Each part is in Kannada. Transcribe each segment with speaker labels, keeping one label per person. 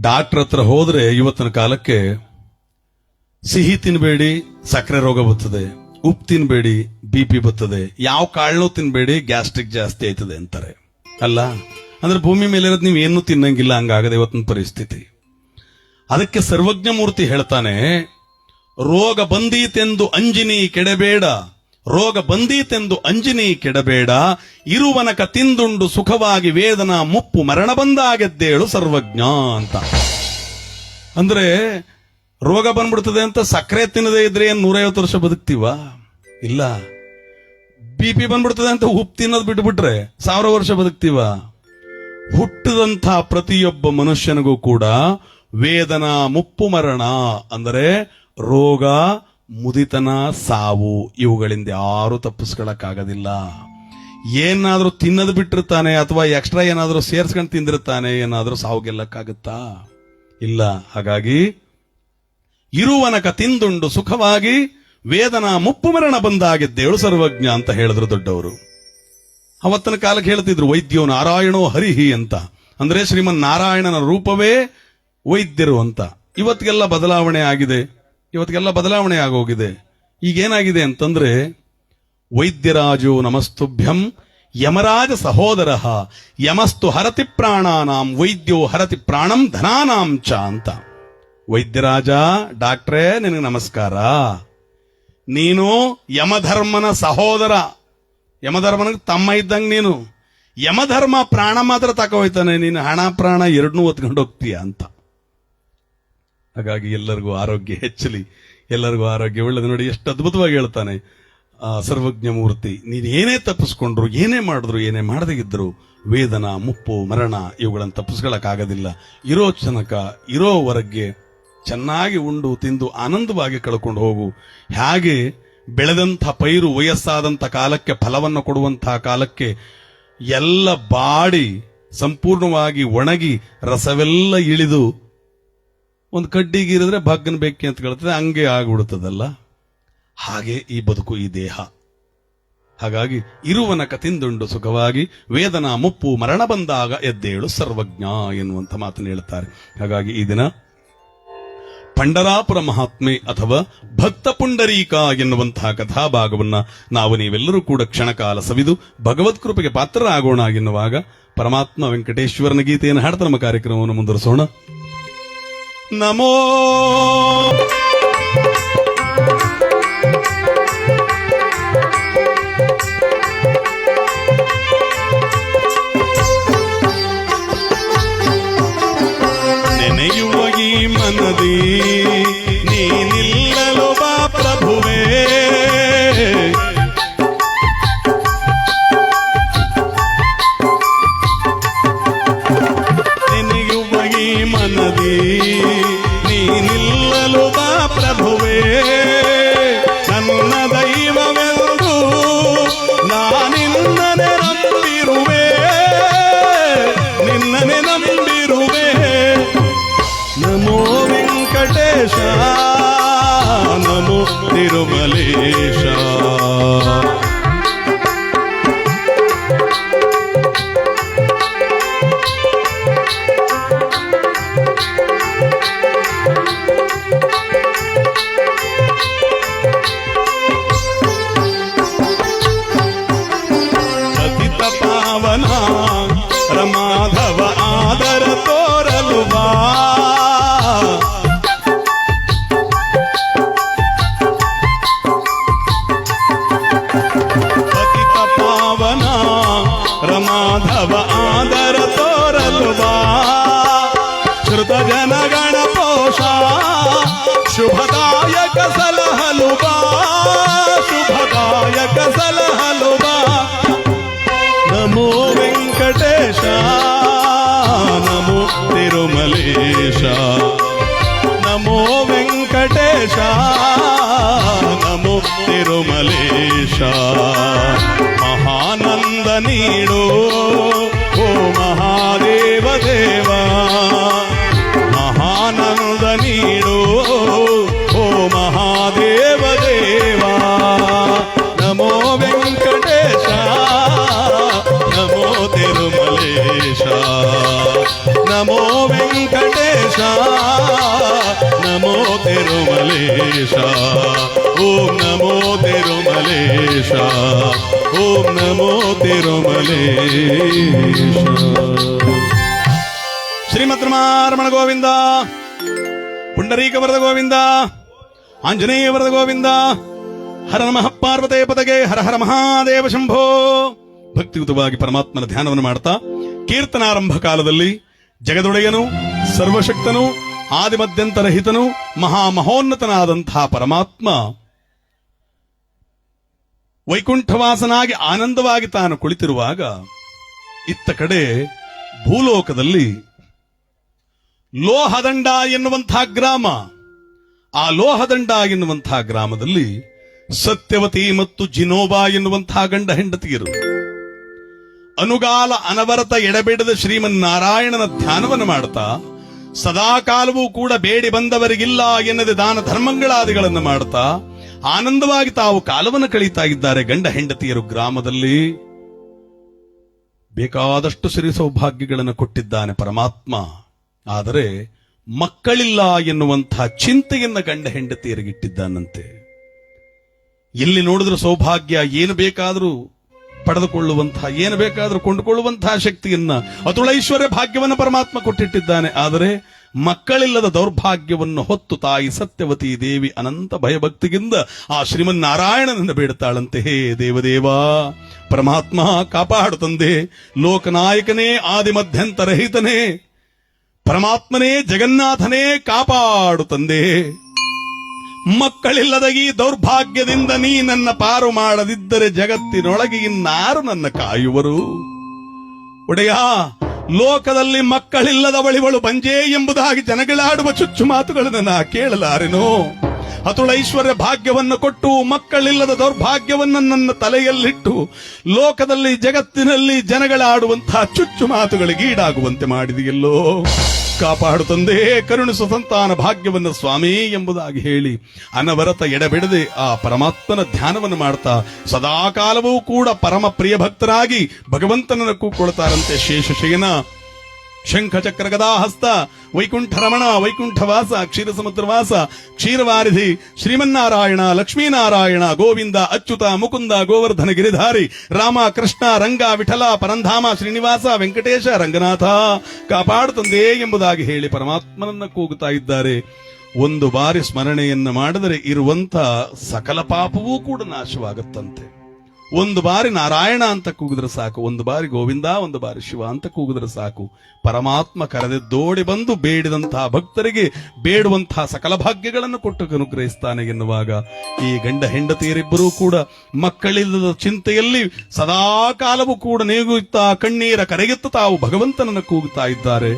Speaker 1: ಡಾಕ್ಟರ್ ಹತ್ರ ಹೋದ್ರೆ ಇವತ್ತಿನ ಕಾಲಕ್ಕೆ ಸಿಹಿ ತಿನ್ಬೇಡಿ, ಸಕ್ಕರೆ ರೋಗ ಬರ್ತದೆ, ಉಪ್ಪು ತಿನ್ಬೇಡಿ, ಬಿ ಪಿ ಬರ್ತದೆ. ಯಾವ ಕಾಳು ತಿನ್ಬೇಡಿ, ಗ್ಯಾಸ್ಟ್ರಿಕ್ ಜಾಸ್ತಿ ಆಯ್ತದೆ ಅಂತಾರೆ. ಅಲ್ಲ? ಅಂದ್ರೆ ಭೂಮಿ ಮೇಲೆ ಇರೋದು ನೀವು ಏನು ತಿನ್ನಂಗಿಲ್ಲ, ಹಂಗಾಗದೆ ಇವತ್ತಿನ ಪರಿಸ್ಥಿತಿ. ಅದಕ್ಕೆ ಸರ್ವಜ್ಞ ಮೂರ್ತಿ ಹೇಳ್ತಾನೆ, ರೋಗ ಬಂದೀತೆಂದು ಅಂಜಿನಿ ಕೆಡಬೇಡ. ರೋಗ ಬಂದೀತೆಂದು ಅಂಜಿನಿ ಕೆಡಬೇಡ ಇರುವನಕ ತಿಂದುಂಡು ಸುಖವಾಗಿ ವೇದನ ಮುಪ್ಪು ಮರಣ ಬಂದಾಗೆದ್ದೇಳು ಸರ್ವಜ್ಞ ಅಂತ. ಅಂದ್ರೆ ರೋಗ ಬಂದ್ಬಿಡ್ತದೆ ಅಂತ ಸಕ್ಕರೆ ತಿನ್ನದೇ ಇದ್ರೆ ಏನ್ ನೂರೈವತ್ತು ವರ್ಷ ಬದುಕ್ತೀವ? ಇಲ್ಲ. ಬಿ ಪಿ ಬಂದ್ಬಿಡ್ತದೆ ಅಂತ ಉಪ್ಪು ತಿನ್ನೋದು ಬಿಟ್ಬಿಟ್ರೆ ಸಾವಿರ ವರ್ಷ ಬದುಕ್ತೀವ? ಹುಟ್ಟದಂತ ಪ್ರತಿಯೊಬ್ಬ ಮನುಷ್ಯನಿಗೂ ಕೂಡ ವೇದನಾ ಮುಪ್ಪು ಮರಣ, ಅಂದರೆ ರೋಗ ಮುದಿತನ, ಸಾವು, ಇವುಗಳಿಂದ ಯಾರು ತಪ್ಪಿಸ್ಕೊಳಕ್ಕಾಗೋದಿಲ್ಲ. ಏನಾದರೂ ತಿನ್ನೋದು ಬಿಟ್ಟಿರ್ತಾನೆ ಅಥವಾ ಎಕ್ಸ್ಟ್ರಾ ಏನಾದರೂ ಸೇರ್ಸ್ಕೊಂಡು ತಿಂದಿರ್ತಾನೆ, ಏನಾದರೂ ಸಾವು ಗೆಲ್ಲಕ್ಕಾಗುತ್ತಾ? ಇಲ್ಲ. ಹಾಗಾಗಿ ಇರುವನಕ ತಿಂದುಂಡು ಸುಖವಾಗಿ ವೇದನಾ ಮುಪ್ಪು ಮರಣ ಬಂದಾಗಿದ್ದೇಳು ಸರ್ವಜ್ಞ ಅಂತ ಹೇಳಿದ್ರು ದೊಡ್ಡವರು. ಅವತ್ತಿನ ಕಾಲಕ್ಕೆ ಹೇಳ್ತಿದ್ರು, ವೈದ್ಯೋ ನಾರಾಯಣೋ ಹರಿಹಿ ಅಂತ. ಅಂದ್ರೆ ಶ್ರೀಮನ್ ನಾರಾಯಣನ ರೂಪವೇ ವೈದ್ಯರು ಅಂತ. ಇವತ್ತಿಗೆಲ್ಲ ಬದಲಾವಣೆ ಆಗಿದೆ. ಇವತ್ತಿಗೆಲ್ಲ ಬದಲಾವಣೆ ಆಗೋಗಿದೆ. ಈಗೇನಾಗಿದೆ ಅಂತಂದ್ರೆ, ವೈದ್ಯರಾಜೋ ನಮಸ್ತುಭ್ಯಂ ಯಮರಾಜ ಸಹೋದರ, ಯಮಸ್ತು ಹರತಿ ಪ್ರಾಣಾನಾಂ, ವೈದ್ಯೋ ಹರತಿ ಪ್ರಾಣಂ ಧನಾನಾಂ ಚ ಅಂತ. ವೈದ್ಯರಾಜ, ಡಾಕ್ಟ್ರೇ, ನಿನಗೆ ನಮಸ್ಕಾರ. ನೀನು ಯಮಧರ್ಮನ ಸಹೋದರ. ಯಮಧರ್ಮನಿಗೆ ತಮ್ಮ ಇದ್ದಂಗೆ ನೀನು. ಯಮಧರ್ಮ ಪ್ರಾಣ ಮಾತ್ರ ತಗೋಯ್ತಾನೆ. ನೀನು ಹಣ ಪ್ರಾಣ ಎರಡನ್ನೂ ಒತ್ಕೊಂಡು ಹೋಗ್ತೀಯ ಅಂತ. ಹಾಗಾಗಿ ಎಲ್ಲರಿಗೂ ಆರೋಗ್ಯ ಹೆಚ್ಚಲಿ, ಎಲ್ಲರಿಗೂ ಆರೋಗ್ಯ ಒಳ್ಳೆದು. ನೋಡಿ, ಎಷ್ಟು ಅದ್ಭುತವಾಗಿ ಹೇಳ್ತಾನೆ ಸರ್ವಜ್ಞ ಮೂರ್ತಿ, ನೀನು ಏನೇ ತಪ್ಪಿಸ್ಕೊಂಡ್ರು, ಏನೇ ಮಾಡಿದ್ರು, ಏನೇ ಮಾಡದಿದ್ರು ವೇದನ, ಮುಪ್ಪು, ಮರಣ, ಇವುಗಳನ್ನು ತಪ್ಪಿಸ್ಕೊಳಕ್ಕಾಗೋದಿಲ್ಲ. ಇರೋ ಚನಕ ಇರೋವರೆಗೆ ಚೆನ್ನಾಗಿ ಉಂಡು, ತಿಂದು, ಆನಂದವಾಗಿ ಕಳ್ಕೊಂಡು ಹೋಗು. ಹೇಗೆ ಬೆಳೆದಂಥ ಪೈರು, ವಯಸ್ಸಾದಂಥ ಕಾಲಕ್ಕೆ ಫಲವನ್ನು ಕೊಡುವಂತಹ ಕಾಲಕ್ಕೆ ಎಲ್ಲ ಬಾಡಿ ಸಂಪೂರ್ಣವಾಗಿ ಒಣಗಿ, ರಸವೆಲ್ಲ ಇಳಿದು ಒಂದು ಕಡ್ಡಿಗಿರಿದ್ರೆ ಭಗ್ನ ಬೆಕ್ಕಿ ಅಂತ ಕೇಳ್ತದೆ, ಹಂಗೆ ಆಗ್ಬಿಡುತ್ತದಲ್ಲ ಹಾಗೆ ಈ ಬದುಕು, ಈ ದೇಹ. ಹಾಗಾಗಿ ಇರುವನಕ ತಿಂದುಂಡು ಸುಖವಾಗಿ, ವೇದನಾ ಮುಪ್ಪು ಮರಣ ಬಂದಾಗ ಎದ್ದೇಳು ಸರ್ವಜ್ಞ ಎನ್ನುವಂತ ಮಾತನ್ನು ಹೇಳ್ತಾರೆ. ಹಾಗಾಗಿ ಈ ದಿನ ಪಂಡರಾಪುರ ಮಹಾತ್ಮೆ ಅಥವಾ ಭಕ್ತ ಪುಂಡರೀಕ ಎನ್ನುವಂತಹ ಕಥಾಭಾಗವನ್ನ ನಾವು ನೀವೆಲ್ಲರೂ ಕೂಡ ಕ್ಷಣಕಾಲ ಸವಿದು ಭಗವತ್ ಕೃಪೆಗೆ ಪಾತ್ರರಾಗೋಣ ಎನ್ನುವಾಗ ಪರಮಾತ್ಮ ವೆಂಕಟೇಶ್ವರನ ಗೀತೆಯನ್ನು ಹಾಡ್ತಾ ನಮ್ಮ ಕಾರ್ಯಕ್ರಮವನ್ನು ಮುಂದುವರಿಸೋಣ. ನಮೋ. ನೆನೆಯುವ ಈ ಮನದಿ. ನನ್ನ ದೈವವೆಂದು ನಾನಿನ್ನನೆ ನಂಬಿರುವೆ ನಿನ್ನನೆ ನಂಬಿರುವೆ ನಮೋ ವೆಂಕಟೇಶ ನಮೋ ತಿರುಮಲೇಶ ನಮೋ ವೆಂಕಟೇಶ ನಮೋ ತಿರುಮಲೇಶ ನಮೋ ವೆಂಕಟೇಶ ನಮೋ ತಿರುಮಲೇಶ ಮಹಾನಂದ ನೀಡು ಓ ಮಹಾದೇವ ದೇವ ನಮೋ ನಮೋ నమో ಓಂ ನಮೋ నమో ಓಂ ನಮೋ నమో తిరుమలేశ శ్రీమద్రమారమణ గోవింద ಪುಂಡರೀಕ ವರದ ಗೋವಿಂದ ಆಂಜನೇಯ ವರದ ಗೋವಿಂದ, ಹರ ನಮಃ ಪಾರ್ವತೇ ಪದಗೆ, ಹರ ಹರ ಮಹಾದೇವ ಶಂಭೋ. ಭಕ್ತಿಯುತವಾಗಿ ಪರಮಾತ್ಮನ ಧ್ಯಾನವನ್ನು ಮಾಡ್ತಾ ಕೀರ್ತನಾರಂಭ ಕಾಲದಲ್ಲಿ ಜಗದೊಡೆಯನು, ಸರ್ವಶಕ್ತನು ಆದಿಮಧ್ಯಂತರಹಿತನು ಹಿತನು ಮಹೋನ್ನತನಾದಂತಹ ಪರಮಾತ್ಮ ವೈಕುಂಠವಾಸನಾಗಿ ಆನಂದವಾಗಿ ತಾನು ಕುಳಿತಿರುವಾಗ ಇತ್ತ ಕಡೆ ಭೂಲೋಕದಲ್ಲಿ ಲೋಹದಂಡ ಎನ್ನುವಂತಹ ಗ್ರಾಮ, ಆ ಲೋಹದಂಡ ಎನ್ನುವಂತಹ ಗ್ರಾಮದಲ್ಲಿ ಸತ್ಯವತಿ ಮತ್ತು ಜಿನೋಬಾ ಎನ್ನುವಂತಹ ಗಂಡ ಹೆಂಡತಿಯರು. ಅನುಗಾಲ ಅನವರತ ಎಡಬಿಡದ ಶ್ರೀಮನ್ನಾರಾಯಣನ ಧ್ಯಾನವನ್ನು ಮಾಡ್ತಾ ಸದಾಕಾಲವೂ ಕೂಡ ಬೇಡಿ ಬಂದವರಿಗಿಲ್ಲ ಎನ್ನದೆ ದಾನ ಧರ್ಮಗಳಾದಿಗಳನ್ನು ಮಾಡ್ತಾ ಆನಂದವಾಗಿ ತಾವು ಕಾಲವನ್ನು ಕಳೀತಾ ಇದ್ದಾರೆ ಗಂಡ ಹೆಂಡತಿಯರು ಗ್ರಾಮದಲ್ಲಿ. ಬೇಕಾದಷ್ಟು ಸಿರಿ ಸೌಭಾಗ್ಯಗಳನ್ನು ಕೊಟ್ಟಿದ್ದಾನೆ ಪರಮಾತ್ಮ. ಆದರೆ ಮಕ್ಕಳಿಲ್ಲ ಎನ್ನುವಂತಹ ಚಿಂತೆಯನ್ನ ಗಂಡ ಹೆಂಡತಿಯರಿಗಿಟ್ಟಿದ್ದಾನಂತೆ ಎಲ್ಲಿ ನೋಡಿದ್ರೆ ಸೌಭಾಗ್ಯ ಏನು ಬೇಕಾದರೂ ಪಡೆದುಕೊಳ್ಳುವಂತಹ, ಏನು ಬೇಕಾದರೂ ಕೊಂಡುಕೊಳ್ಳುವಂತಹ ಶಕ್ತಿಯನ್ನ ಅತುಳೈಶ್ವರ್ಯ ಭಾಗ್ಯವನ್ನು ಪರಮಾತ್ಮ ಕೊಟ್ಟಿಟ್ಟಿದ್ದಾನೆ. ಆದರೆ ಮಕ್ಕಳಿಲ್ಲದ ದೌರ್ಭಾಗ್ಯವನ್ನು ಹೊತ್ತು ತಾಯಿ ಸತ್ಯವತಿ ದೇವಿ ಅನಂತ ಭಯಭಕ್ತಿಗಿಂದ ಆ ಶ್ರೀಮನ್ನಾರಾಯಣನನ್ನು ಬೇಡುತ್ತಾಳಂತೆ. ಹೇ ದೇವದೇವ, ಪರಮಾತ್ಮ ಕಾಪಾಡು ತಂದೆ, ಲೋಕನಾಯಕನೇ ಆದಿಮಧ್ಯಂತರಹಿತನೇ ಪರಮಾತ್ಮನೇ, ಜಗನ್ನಾಥನೇ ಕಾಪಾಡು ತಂದೆ. ಮಕ್ಕಳಿಲ್ಲದ ಈ ದೌರ್ಭಾಗ್ಯದಿಂದ ನೀ ನನ್ನ ಪಾರು ಮಾಡದಿದ್ದರೆ ಜಗತ್ತಿನೊಳಗೆ ಇನ್ನಾರು ನನ್ನ ಕಾಯುವರು? ಒಡೆಯ, ಲೋಕದಲ್ಲಿ ಮಕ್ಕಳಿಲ್ಲದ ಬಳಿವಳು ಬಂಜೆ ಎಂಬುದಾಗಿ ಜನಗಳಾಡುವ ಚುಚ್ಚು ಮಾತುಗಳನ್ನು ನಾ ಕೇಳಲಾರೆನೋ? ಅತುಳೈಶ್ವರ್ಯ ಭಾಗ್ಯವನ್ನು ಕೊಟ್ಟು ಮಕ್ಕಳಿಲ್ಲದ ದೌರ್ಭಾಗ್ಯವನ್ನು ನನ್ನ ತಲೆಯಲ್ಲಿಟ್ಟು ಲೋಕದಲ್ಲಿ ಜಗತ್ತಿನಲ್ಲಿ ಜನಗಳಾಡುವಂತಹ ಚುಚ್ಚು ಮಾತುಗಳಿಗೆ ಈಡಾಗುವಂತೆ ಮಾಡಿದೆಯಲ್ಲೋ? ಕಾಪಾಡು ತಂದೆ ಕರುಣಿಸು ಸಂತಾನ ಭಾಗ್ಯವನ್ನ ಸ್ವಾಮಿ ಎಂಬುದಾಗಿ ಹೇಳಿ ಅನವರತ ಎಡಬಿಡದೆ ಆ ಪರಮಾತ್ಮನ ಧ್ಯಾನವನ್ನು ಮಾಡ್ತಾ ಸದಾಕಾಲವೂ ಕೂಡ ಪರಮ ಪ್ರಿಯ ಭಕ್ತರಾಗಿ ಭಗವಂತನನ್ನು ಕೂಕೊಳ್ತಾರಂತೆ ಶೇಷಶಯನ. ಶಂಖ ಚಕ್ರ ಗದಾಹಸ್ತ ವೈಕುಂಠ ರಮಣ ವೈಕುಂಠವಾಸ ಕ್ಷೀರ ಸಮುದ್ರವಾಸ ಕ್ಷೀರವಾರಿಧಿ, ಶ್ರೀಮನ್ನಾರಾಯಣ, ಲಕ್ಷ್ಮೀನಾರಾಯಣ, ಗೋವಿಂದ, ಅಚ್ಯುತ, ಮುಕುಂದ ಗೋವರ್ಧನ ಗಿರಿಧಾರಿ ರಾಮ ಕೃಷ್ಣ ರಂಗ, ವಿಠಲ, ಪರಂಧಾಮ, ಶ್ರೀನಿವಾಸ, ವೆಂಕಟೇಶ, ರಂಗನಾಥ. ಕಾಪಾಡು ತಂದೆ ಎಂಬುದಾಗಿ ಹೇಳಿ ಪರಮಾತ್ಮನನ್ನ ಕೂಗುತ್ತಾ ಇದ್ದಾರೆ. ಒಂದು ಬಾರಿ ಸ್ಮರಣೆಯನ್ನು ಮಾಡಿದರೆ ಇರುವಂತ ಸಕಲ ಪಾಪವೂ ಕೂಡ ನಾಶವಾಗುತ್ತಂತೆ. ಒಂದು ಬಾರಿ ನಾರಾಯಣ ಅಂತ ಕೂಗಿದ್ರೆ ಸಾಕು, ಒಂದು ಬಾರಿ ಗೋವಿಂದ, ಒಂದು ಬಾರಿ ಶಿವ ಅಂತ ಕೂಗಿದ್ರೆ ಸಾಕು. ಪರಮಾತ್ಮ ಕರೆದಿದ್ದೋಡಿ ಬಂದು ಬೇಡಿದಂತಹ ಭಕ್ತರಿಗೆ ಬೇಡುವಂತಹ ಸಕಲ ಭಾಗ್ಯಗಳನ್ನು ಕೊಟ್ಟು ಅನುಗ್ರಹಿಸ್ತಾನೆ ಎನ್ನುವಾಗ ಈ ಗಂಡ ಹೆಂಡತಿಯರಿಬ್ಬರೂ ಕೂಡ ಮಕ್ಕಳಿಲ್ಲದ ಚಿಂತೆಯಲ್ಲಿ ಸದಾ ಕಾಲವೂ ಕೂಡ ನೇಗುತ್ತಾ ಕಣ್ಣೀರ ಕರೆಗೆತ್ತ ತಾವು ಭಗವಂತನನ್ನು ಕೂಗುತ್ತಾ ಇದ್ದಾರೆ.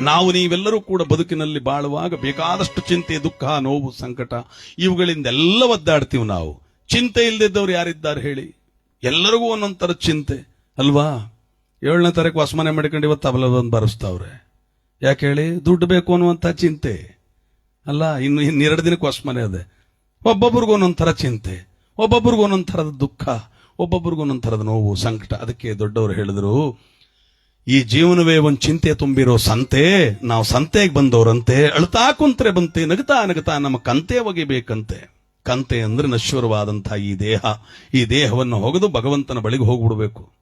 Speaker 1: ನಾವು ನೀವೆಲ್ಲರೂ ಕೂಡ ಬದುಕಿನಲ್ಲಿ ಬಾಳುವಾಗ ಬೇಕಾದಷ್ಟು ಚಿಂತೆ, ದುಃಖ, ನೋವು, ಸಂಕಟ, ಇವುಗಳಿಂದೆಲ್ಲ ಒದ್ದಾಡ್ತೀವಿ ನಾವು. ಚಿಂತೆ ಇಲ್ಲದಿದ್ದವ್ರು ಯಾರಿದ್ದಾರೆ ಹೇಳಿ? ಎಲ್ಲರಿಗೂ ಒಂದೊಂದು ಚಿಂತೆ. ಅಲ್ವಾ? ಏಳನೇ ತಾರೀಕು ಹೊಸಮನೆ ಮಾಡ್ಕೊಂಡು ಇವತ್ತು ತಬಲ ಬಂದು ಬರೆಸ್ತಾವ್ರೆ. ಯಾಕೆ ಹೇಳಿ? ದುಡ್ಡು ಬೇಕು ಅನ್ನುವಂಥ ಚಿಂತೆ. ಅಲ್ಲ, ಇನ್ನು ಇನ್ನೆರಡು ದಿನಕ್ಕೆ ಹೊಸಮನೆ ಅದೇ. ಒಬ್ಬೊಬ್ರಿಗೂ ಒಂದೊಂದು ಚಿಂತೆ. ಒಬ್ಬೊಬ್ರಿಗೂ ಒಂದೊಂದು ಥರದ ದುಃಖ. ಒಬ್ಬೊಬ್ರಿಗೂ ಒಂದೊಂಥರದ ನೋವು, ಸಂಕಟ. ಅದಕ್ಕೆ ದೊಡ್ಡವರು ಹೇಳಿದ್ರು, ಈ ಜೀವನವೇ ಒಂದು ಚಿಂತೆ ತುಂಬಿರೋ ಸಂತೆ. ನಾವು ಸಂತೆಗೆ ಬಂದವರಂತೆ. ಅಳ್ತಾ ಕುಂತ್ರೆ ಬಂತೆ, ನಗತಾ ನಗತಾ ನಮ್ಮ ಕಂತೆ ಒಗಿಬೇಕಂತೆ ಕಂತೆ ಅಂದ್ರೆ ನಶ್ವರವಾದಂತಹ ಈ ದೇಹ. ಈ ದೇಹವನ್ನು ಹೊಗೆದು ಭಗವಂತನ ಬಳಿಗೆ ಹೋಗ್ಬಿಡಬೇಕು.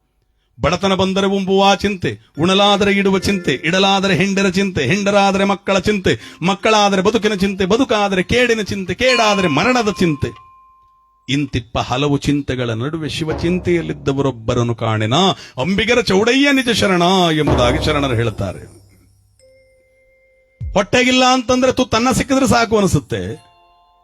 Speaker 1: ಬಡತನ ಬಂದರೆ ಉಂಬುವ ಚಿಂತೆ, ಉಣಲಾದರೆ ಇಡುವ ಚಿಂತೆ, ಇಡಲಾದರೆ ಹೆಂಡರ ಚಿಂತೆ, ಹೆಂಡರಾದರೆ ಮಕ್ಕಳ ಚಿಂತೆ, ಮಕ್ಕಳಾದರೆ ಬದುಕಿನ ಚಿಂತೆ, ಬದುಕಾದರೆ ಕೇಡಿನ ಚಿಂತೆ, ಕೇಡಾದರೆ ಮರಣದ ಚಿಂತೆ. ಇಂತಿಪ್ಪ ಹಲವು ಚಿಂತೆಗಳ ನಡುವೆ ಶಿವ ಚಿಂತೆಯಲ್ಲಿದ್ದವರೊಬ್ಬರನ್ನು ಕಾಣಿನ? ಅಂಬಿಗರ ಚೌಡಯ್ಯ ನಿಜ ಶರಣ ಎಂಬುದಾಗಿ ಶರಣರು ಹೇಳುತ್ತಾರೆ. ಹೊಟ್ಟೆಗಿಲ್ಲ ಅಂತಂದ್ರೆ ತುತ್ತನ್ನ ಸಿಕ್ಕಿದ್ರೆ ಸಾಕು ಅನಿಸುತ್ತೆ.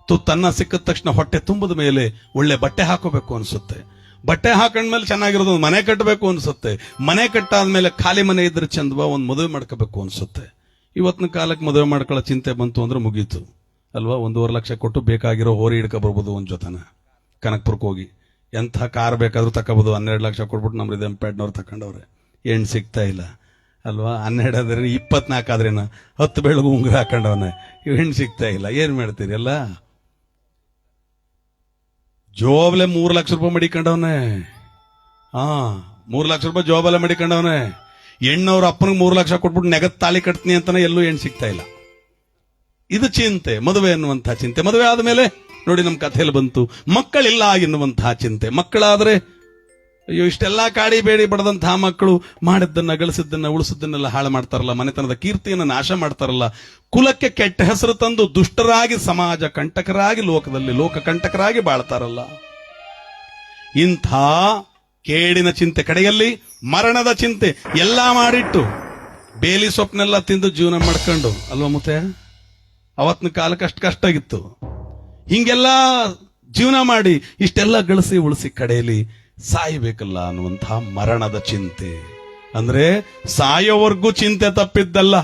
Speaker 1: ತುತ್ತನ್ನ ಸಿಕ್ಕಿದ ತಕ್ಷಣ ಹೊಟ್ಟೆ ತುಂಬದ ಮೇಲೆ ಒಳ್ಳೆ ಬಟ್ಟೆ ಹಾಕೋಬೇಕು ಅನಿಸುತ್ತೆ. ಬಟ್ಟೆ ಹಾಕೊಂಡ್ಮೇಲೆ ಚೆನ್ನಾಗಿರೋದು ಒಂದು ಮನೆ ಕಟ್ಟಬೇಕು ಅನಿಸುತ್ತೆ. ಮನೆ ಕಟ್ಟಾದ್ಮೇಲೆ ಖಾಲಿ ಮನೆ ಇದ್ರೆ ಚಂದವ ಒಂದು ಮದುವೆ ಮಾಡ್ಕೋಬೇಕು ಅನಿಸುತ್ತೆ. ಇವತ್ತಿನ ಕಾಲಕ್ಕೆ ಮದುವೆ ಮಾಡ್ಕೊಳ್ಳೋ ಚಿಂತೆ ಬಂತು ಅಂದ್ರೆ ಮುಗೀತು. ಅಲ್ವಾ? ಒಂದೂವರೆ ಲಕ್ಷ ಕೊಟ್ಟು ಬೇಕಾಗಿರೋ ಹೋರಿ ಹಿಡ್ಕೊ ಬರ್ಬೋದು ಒಂದು ಜೊತೆನ. ಕನಕ್ಪುರಕ್ಕೆ ಹೋಗಿ. ಎಂಥ ಕಾರ್ ಬೇಕಾದರೂ ತಗೋಬೋದು. ಹನ್ನೆರಡು ಲಕ್ಷ ಕೊಟ್ಬಿಟ್ಟು ನಮ್ಮ ಎಂಪ್ಯಾಡ್ನವ್ರು ತಕೊಂಡವ್ರೆ. ಹೆಣ್ಣು ಸಿಗ್ತಾ ಇಲ್ಲ. ಅಲ್ವಾ? ಹನ್ನೆರಡು ಆದ್ರೆ ಇಪ್ಪತ್ನಾಲ್ಕು ಆದ್ರೇನ? ಹತ್ತು ಬೆಳಗು ಉಂಗುರ ಹಾಕೊಂಡವನ. ಹೆಣ್ಣು ಸಿಗ್ತಾ ಇಲ್ಲ. ಏನು ಮಾಡ್ತೀರಿ, ಅಲ್ಲ? ಜೋಬಲೆ ಮೂರು ಲಕ್ಷ ರೂಪಾಯಿ ಮಡಿಕೊಂಡವನೆ. ಹಾ ಮೂರು ಲಕ್ಷ ರೂಪಾಯಿ ಜೋಬಲೆ ಮಡಿಕೊಂಡವನೆ. ಹೆಣ್ಣವ್ರ ಅಪ್ಪನಿಗೆ ಮೂರು ಲಕ್ಷ ಕೊಟ್ಬಿಟ್ಟು ನೆಗದ್ ತಾಳಿ ಕಟ್ತೀನಿ ಅಂತಾನೆ ಎಲ್ಲೂ ಹೆಣ್ಣು ಸಿಗ್ತಾ ಇಲ್ಲ. ಇದು ಚಿಂತೆ, ಮದುವೆ ಎನ್ನುವಂತಹ ಚಿಂತೆ. ಮದುವೆ ಆದಮೇಲೆ ನೋಡಿ ನಮ್ಮ ಕಥೆಯಲ್ಲಿ ಬಂತು. ಮಕ್ಕಳಿಲ್ಲ ಎನ್ನುವಂತಹ ಚಿಂತೆ. ಮಕ್ಕಳಾದ್ರೆ ಅಯ್ಯೋ, ಇಷ್ಟೆಲ್ಲಾ ಕಾಡಿ ಬೇಡಿ ಬಡದಂತಹ ಮಕ್ಕಳು ಮಾಡಿದ್ದನ್ನ, ಗಳಿಸಿದ್ದನ್ನ, ಉಳಿಸಿದ್ದನ್ನೆಲ್ಲ ಹಾಳು ಮಾಡ್ತಾರಲ್ಲ, ಮನೆತನದ ಕೀರ್ತಿಯನ್ನು ನಾಶ ಮಾಡ್ತಾರಲ್ಲ. ಕುಲಕ್ಕೆ ಕೆಟ್ಟ ಹೆಸರು ತಂದು ದುಷ್ಟರಾಗಿ, ಸಮಾಜ ಕಂಟಕರಾಗಿ, ಲೋಕದಲ್ಲಿ ಲೋಕ ಕಂಟಕರಾಗಿ ಬಾಳ್ತಾರಲ್ಲ. ಇಂಥ ಕೇಡಿನ ಚಿಂತೆ ಕಡೆಯಲ್ಲಿ, ಮರಣದ ಚಿಂತೆ, ಎಲ್ಲಾ ಮಾಡಿಟ್ಟು, ಬೇಲಿ ಸೊಪ್ಪನೆಲ್ಲ ತಿಂದು ಜೀವನ ಮಾಡ್ಕೊಂಡು, ಅಲ್ವಾ ಮುತ್ತೆ? ಅವತ್ತಿನ ಕಾಲಕ್ಕೆ ಅಷ್ಟು ಕಷ್ಟ ಆಗಿತ್ತು. ಹಿಂಗೆಲ್ಲ ಜೀವನ ಮಾಡಿ, ಇಷ್ಟೆಲ್ಲ ಗಳಿಸಿ, ಉಳಿಸಿ ಕಡೆಯಲ್ಲಿ ಸಾಯಬೇಕಲ್ಲ ಅನ್ನುವಂತಹ ಮರಣದ ಚಿಂತೆ. ಅಂದ್ರೆ ಸಾಯೋವರೆಗೂ ಚಿಂತೆ ತಪ್ಪಿದ್ದಲ್ಲ.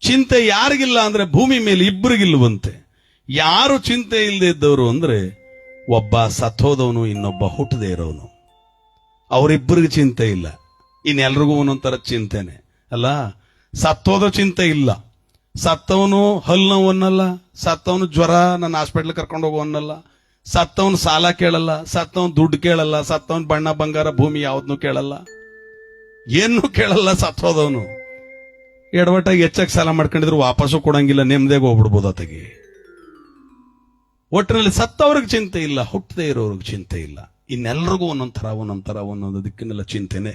Speaker 1: ಚಿಂತೆ ಯಾರಿಗಿಲ್ಲ ಅಂದ್ರೆ ಭೂಮಿ ಮೇಲೆ ಇಬ್ಬರಿಗಿಲ್ಲವಂತೆ ಯಾರು ಚಿಂತೆ ಇಲ್ಲದೆ ಇದ್ದವರು ಅಂದ್ರೆ ಒಬ್ಬ ಸತ್ತೋದವನು, ಇನ್ನೊಬ್ಬ ಹುಟ್ಟದೇ ಇರೋನು. ಅವರಿಬ್ಬರಿಗೆ ಚಿಂತೆ ಇಲ್ಲ. ಇನ್ನೆಲ್ರಿಗೂ ಒಂದೊಂಥರ ಚಿಂತೆನೆ. ಅಲ್ಲ ಸತ್ತೋದ ಚಿಂತೆ ಇಲ್ಲ. ಸತ್ತವನು ಹಲ್ಲು ನೋವನ್ನಲ್ಲ ಸತ್ತವನು ಜ್ವರ ನನ್ನ ಹಾಸ್ಪಿಟ್ಲ್ ಕರ್ಕೊಂಡು ಹೋಗೋ ಅನ್ನಲ್ಲ ಸತ್ತವನು ಸಾಲ ಕೇಳಲ್ಲ, ಸತ್ತವನ್ ದುಡ್ಡು ಕೇಳಲ್ಲ, ಸತ್ತವನ್ ಬಣ್ಣ ಬಂಗಾರ ಭೂಮಿ ಯಾವ್ದನ್ನು ಕೇಳಲ್ಲ. ಏನು ಕೇಳಲ್ಲ ಸತ್ತೋದವನು. ಎಡವಟ್ಟಾಗಿ ಹೆಚ್ಚಾಗಿ ಸಾಲ ಮಾಡ್ಕೊಂಡಿದ್ರು ವಾಪಸ್ಸು ಕೊಡಂಗಿಲ್ಲ ನೆಮ್ಮದಿಗೆ ಹೋಗ್ಬಿಡ್ಬೋದು ಆತಗೆ ಒಟ್ಟಿನಲ್ಲಿ ಸತ್ತವ್ರಿಗೆ ಚಿಂತೆ ಇಲ್ಲ ಹುಟ್ಟದೇ ಇರೋರಿಗೆ ಚಿಂತೆ ಇಲ್ಲ. ಇನ್ನೆಲ್ಲರಿಗೂ ಒಂದೊಂಥರ ಒಂದೊಂದರ ಒಂದೊಂದು ದಿಕ್ಕಿನೆಲ್ಲ ಚಿಂತೆನೆ.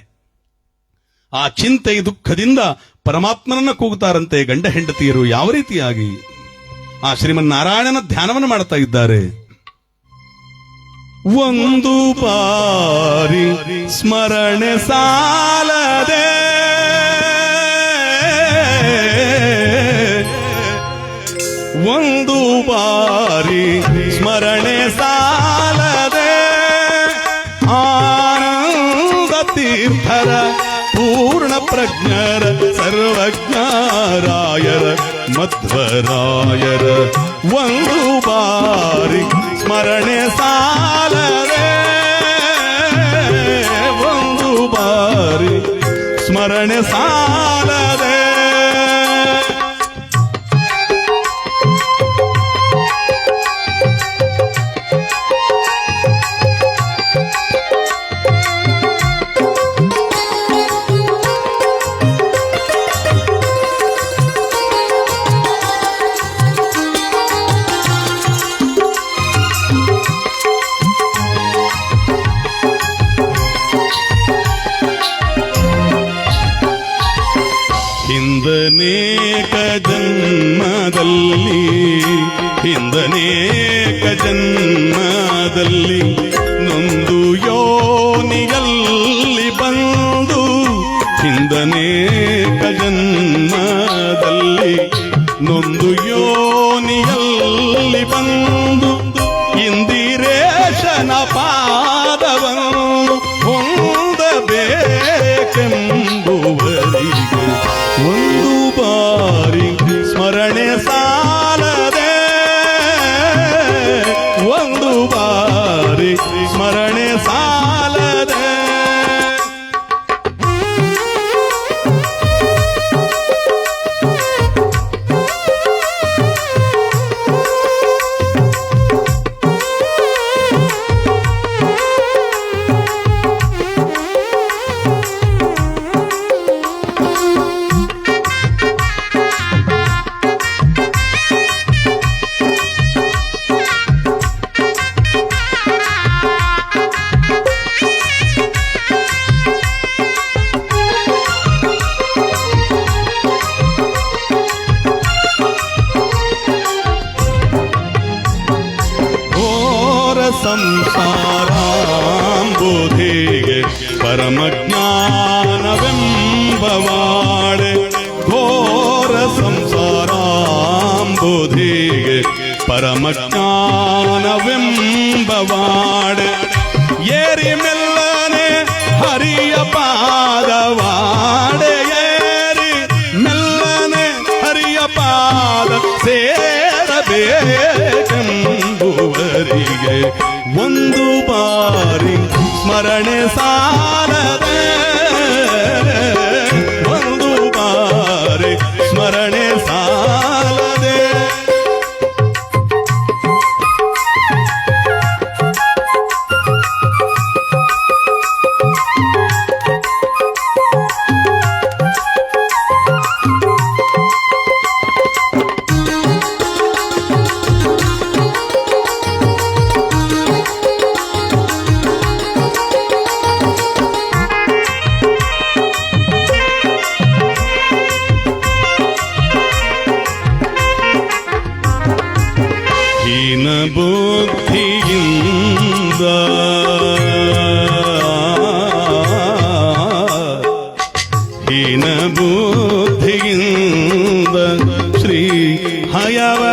Speaker 1: ಆ ಚಿಂತೆ ದುಃಖದಿಂದ ಪರಮಾತ್ಮನನ್ನ ಕೂಗುತ್ತಾರಂತೆ, ಗಂಡ ಹೆಂಡತಿಯರು ಯಾವ ರೀತಿಯಾಗಿ? ಆ ಶ್ರೀಮನ್ನಾರಾಯಣನ ಧ್ಯಾನವನ್ನು ಮಾಡ್ತಾ ಇದ್ದಾರೆ. ಒಂದು ಬಾರಿ ಸ್ಮರಣೆ ಸಾಲದೆ. ಒಂದು ಬಾರಿ ಸ್ಮರಣೆ ಸಾಲದೆ. ಆನಂದ ತೀರ್ಥರ, ಪೂರ್ಣ ಪ್ರಜ್ಞರ, ಸರ್ವಜ್ಞರಾಯರ, ಮಧ್ವರಾಯರ. ಒಂದು ಬಾರಿ ಸ್ಮರಣೆ ಸಾಲದೆ ಒಂದು ಬಾರಿ ಸ್ಮರಣೆ ಸಾಲದೆ ಹಿಂದನೇಕ ಜನ್ಮದಲ್ಲಿ ಹಿಂದನೇಕ ಜನ್ಮದಲ್ಲಿ Guayaba.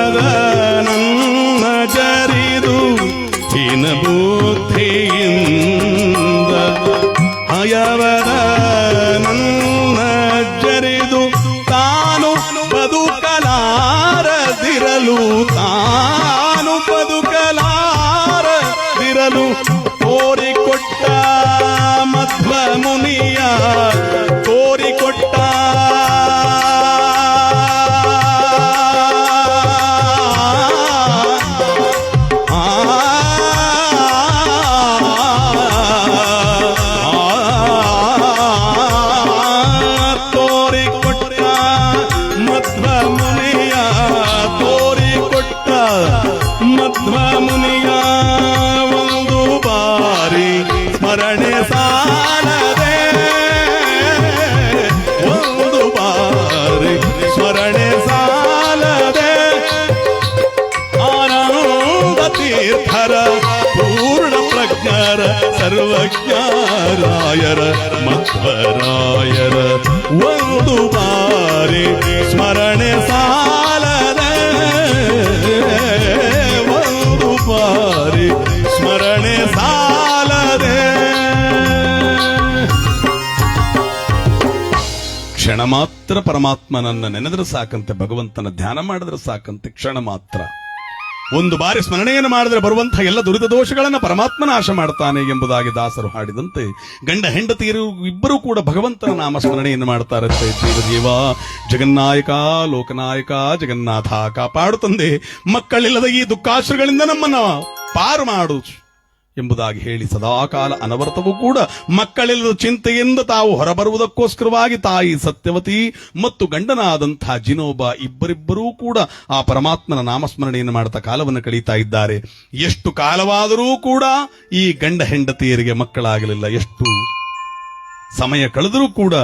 Speaker 1: ಪೂರ್ಣ ಪ್ರಜ್ಞರ, ಸರ್ವಜ್ಞರಾಯರ, ಮಧ್ವರಾಯರ. ಒಂದು ಬಾರಿ ಸ್ಮರಣೆ ಸಾಲದ ಒಂದು ಬಾರಿ ಸ್ಮರಣೆ ಸಾಲದೆ. ಕ್ಷಣ ಮಾತ್ರ ಪರಮಾತ್ಮನನ್ನ ನೆನೆದ್ರೆ ಸಾಕಂತೆ, ಭಗವಂತನ ಧ್ಯಾನ ಮಾಡಿದ್ರೆ ಸಾಕಂತೆ, ಕ್ಷಣ ಮಾತ್ರ. ಒಂದು ಬಾರಿ ಸ್ಮರಣೆಯನ್ನು ಮಾಡಿದರೆ ಬರುವಂತಹ ಎಲ್ಲ ದುರಿತ ದೋಷಗಳನ್ನ ಪರಮಾತ್ಮ ನಾಶ ಮಾಡ್ತಾನೆ ಎಂಬುದಾಗಿ ದಾಸರು ಹಾಡಿದಂತೆ ಗಂಡ ಹೆಂಡತಿಯರು ಇಬ್ಬರೂ ಕೂಡ ಭಗವಂತನ ನಾಮ ಸ್ಮರಣೆಯನ್ನು ಮಾಡ್ತಾರೆ ಜೀವ ಜಗನ್ನಾಯಕ, ಲೋಕನಾಯಕ, ಜಗನ್ನಾಥ ಕಾಪಾಡು ತಂದೆ. ಮಕ್ಕಳಿಲ್ಲದ ಈ ದುಃಖಾಶ್ರಗಳಿಂದ ನಮ್ಮನ್ನ ಪಾರು ಮಾಡು. ಎಂಬುದಾಗಿ ಹೇಳಿ ಸದಾಕಾಲ ಅನವರ್ತವೂ ಕೂಡ ಮಕ್ಕಳಿಲ್ಲದ ಚಿಂತೆಯಿಂದ ತಾವು ಹೊರಬರುವುದಕ್ಕೋಸ್ಕರವಾಗಿ ತಾಯಿ ಸತ್ಯವತಿ ಮತ್ತು ಗಂಡನಾದಂತಹ ಜಿನೋಬ ಇಬ್ಬರಿಬ್ಬರೂ ಕೂಡ ಆ ಪರಮಾತ್ಮನ ನಾಮಸ್ಮರಣೆಯನ್ನು ಮಾಡ್ತಾ ಕಾಲವನ್ನು ಕಳೀತಾ ಇದ್ದಾರೆ. ಎಷ್ಟು ಕಾಲವಾದರೂ ಕೂಡ ಈ ಗಂಡ ಹೆಂಡತಿಯರಿಗೆ ಮಕ್ಕಳಾಗಲಿಲ್ಲ. ಎಷ್ಟು ಸಮಯ ಕಳೆದರೂ ಕೂಡ